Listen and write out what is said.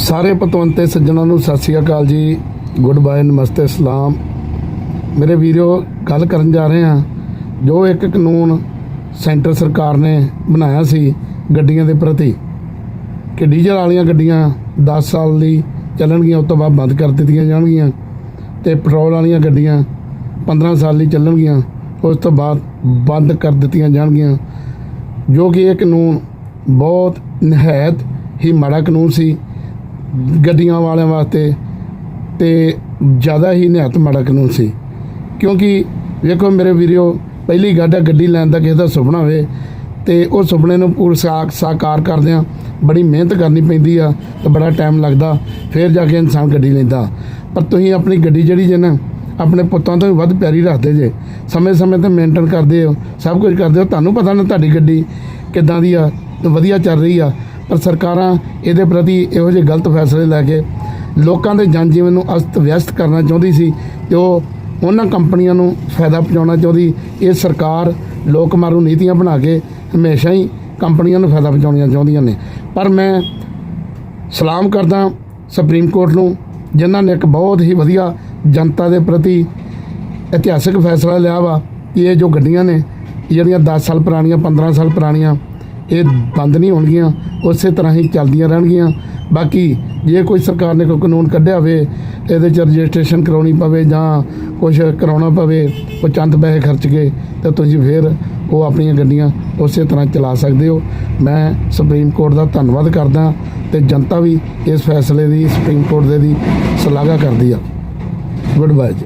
ਸਾਰੇ ਪਤਵੰਤੇ, ਸੱਜਣਾਂ ਨੂੰ ਸਤਿ ਸ੍ਰੀ ਅਕਾਲ ਜੀ। ਗੁੱਡ ਬਾਏ, ਨਮਸਤੇ, ਸਲਾਮ। ਮੇਰੇ ਵੀਰੋ, ਗੱਲ ਕਰਨ ਜਾ ਰਹੇ ਹਾਂ। ਜੋ ਇੱਕ ਕਾਨੂੰਨ ਸੈਂਟਰ ਸਰਕਾਰ ਨੇ ਬਣਾਇਆ ਸੀ ਗੱਡੀਆਂ ਦੇ ਪ੍ਰਤੀ, ਕਿ ਡੀਜ਼ਲ ਵਾਲੀਆਂ ਗੱਡੀਆਂ 10 ਸਾਲ ਲਈ ਚੱਲਣਗੀਆਂ, ਉਸ ਤੋਂ ਬਾਅਦ ਬੰਦ ਕਰ ਦਿੱਤੀਆਂ ਜਾਣਗੀਆਂ ਤੇ ਪੈਟਰੋਲ ਵਾਲੀਆਂ ਗੱਡੀਆਂ 15 ਸਾਲ ਲਈ ਚੱਲਣਗੀਆਂ, ਉਸ ਤੋਂ ਬਾਅਦ ਬੰਦ ਕਰ ਦਿੱਤੀਆਂ ਜਾਣਗੀਆਂ। ਜੋ ਕਿ ਇਹ ਕਾਨੂੰਨ ਬਹੁਤ ਨਿਹਾਇਤ ਹੀ ਮਾੜਾ ਕਾਨੂੰਨ ਸੀ। ਗੱਡੀਆਂ ਵਾਲਿਆਂ ਵਾਸਤੇ ਤੇ ਜ਼ਿਆਦਾ ਹੀ ਨਿਹੱਤ ਮਾੜਾ ਕਾਨੂੰਨ ਸੀ। ਕਿਉਂਕਿ ਵੇਖੋ ਮੇਰੇ ਵੀਰੋ ਪਹਿਲੀ ਗੱਲ ਹੈ ਗੱਡੀ ਲੈਣ ਦਾ ਕਿਸੇ ਦਾ ਸੁਪਨਾ ਹੋਵੇ ਤੇ ਉਹ ਸੁਪਨੇ ਨੂੰ ਪੂਰ ਸਾ- ਸਾਕਾਰ ਕਰਦਿਆਂ ਬੜੀ ਮਿਹਨਤ ਕਰਨੀ ਪੈਂਦੀ ਆ ਤੇ ਬੜਾ ਟਾਈਮ ਲੱਗਦਾ, ਫਿਰ ਜਾ ਕੇ ਇਨਸਾਨ ਗੱਡੀ ਲੈਂਦਾ। ਪਰ ਤੁਸੀਂ ਆਪਣੀ ਗੱਡੀ ਜਿਹੜੀ ਜੇ ਨਾ, ਆਪਣੇ ਪੁੱਤਾਂ ਤੋਂ ਵੀ ਵੱਧ ਪਿਆਰੀ ਰੱਖਦੇ ਜੇ। ਸਮੇਂ-ਸਮੇਂ ਤੇ ਮੇਨਟੇਨ ਕਰਦੇ ਹੋ, ਸਭ ਕੁਝ ਕਰਦੇ ਹੋ। ਤੁਹਾਨੂੰ ਪਤਾ ਨਾ ਤੁਹਾਡੀ ਗੱਡੀ ਕਿੱਦਾਂ ਦੀ ਆ ਤੇ ਵਧੀਆ ਚੱਲ ਰਹੀ ਆ। ਪਰ ਸਰਕਾਰਾਂ ਇਹਦੇ ਪ੍ਰਤੀ ਇਹੋ ਜਿਹੇ ਗਲਤ ਫੈਸਲੇ ਲੈ ਕੇ ਲੋਕਾਂ ਦੇ ਜਨ ਜੀਵਨ ਨੂੰ ਅਸਤ ਵਿਅਸਤ ਕਰਨਾ ਚਾਹੁੰਦੀ ਸੀ ਤੇ ਉਹ ਉਹਨਾਂ ਕੰਪਨੀਆਂ ਨੂੰ ਫਾਇਦਾ ਪਹੁੰਚਾਉਣਾ ਚਾਹੁੰਦੀ। ਇਹ ਸਰਕਾਰ ਲੋਕ ਮਾਰੂ ਨੀਤੀਆਂ ਬਣਾ ਕੇ ਹਮੇਸ਼ਾ ਹੀ ਕੰਪਨੀਆਂ ਨੂੰ ਫਾਇਦਾ ਪਹੁੰਚਾਉਣੀਆਂ ਚਾਹੁੰਦੀਆਂ ਨੇ। ਪਰ ਮੈਂ ਸਲਾਮ ਕਰਦਾ ਸੁਪਰੀਮ ਕੋਰਟ ਨੂੰ, ਜਿਨ੍ਹਾਂ ਨੇ ਇੱਕ ਬਹੁਤ ਹੀ ਵਧੀਆ ਜਨਤਾ ਦੇ ਪ੍ਰਤੀ ਇਤਿਹਾਸਿਕ ਫੈਸਲਾ ਲਿਆ ਵਾ ਕਿ ਇਹ ਜੋ ਗੱਡੀਆਂ ਨੇ, ਜਿਹੜੀਆਂ 10 ਸਾਲ ਪੁਰਾਣੀਆਂ 15 ਸਾਲ ਪੁਰਾਣੀਆਂ ਇਹ ਬੰਦ ਨਹੀਂ ਹੋਣਗੀਆਂ, ਉਸੇ ਤਰ੍ਹਾਂ ਹੀ ਚੱਲਦੀਆਂ ਰਹਿਣਗੀਆਂ। ਬਾਕੀ ਜੇ ਕੋਈ ਸਰਕਾਰ ਨੇ ਕੋਈ ਕਾਨੂੰਨ ਕੱਢਿਆ ਹੋਵੇ, ਇਹਦੇ ਚ ਰਜਿਸਟ੍ਰੇਸ਼ਨ ਕਰਾਉਣੀ ਪਵੇ ਜਾਂ ਕੁਝ ਕਰਾਉਣਾ ਪਵੇ, ਉਹ ਚੰਦ ਪੈਸੇ ਖਰਚ ਕੇ ਤਾਂ ਤੁਸੀਂ ਫਿਰ ਉਹ ਆਪਣੀਆਂ ਗੱਡੀਆਂ ਉਸੇ ਤਰ੍ਹਾਂ ਚਲਾ ਸਕਦੇ ਹੋ। ਮੈਂ ਸੁਪਰੀਮ ਕੋਰਟ ਦਾ ਧੰਨਵਾਦ ਕਰਦਾ ਤੇ ਜਨਤਾ ਵੀ ਇਸ ਫੈਸਲੇ ਦੀ ਸੁਪਰੀਮ ਕੋਰਟ ਦੇ ਦੀ ਸ਼ਲਾਘਾ ਕਰਦੀ ਆ। ਗੁੱਡ ਬਾਏ ਜੀ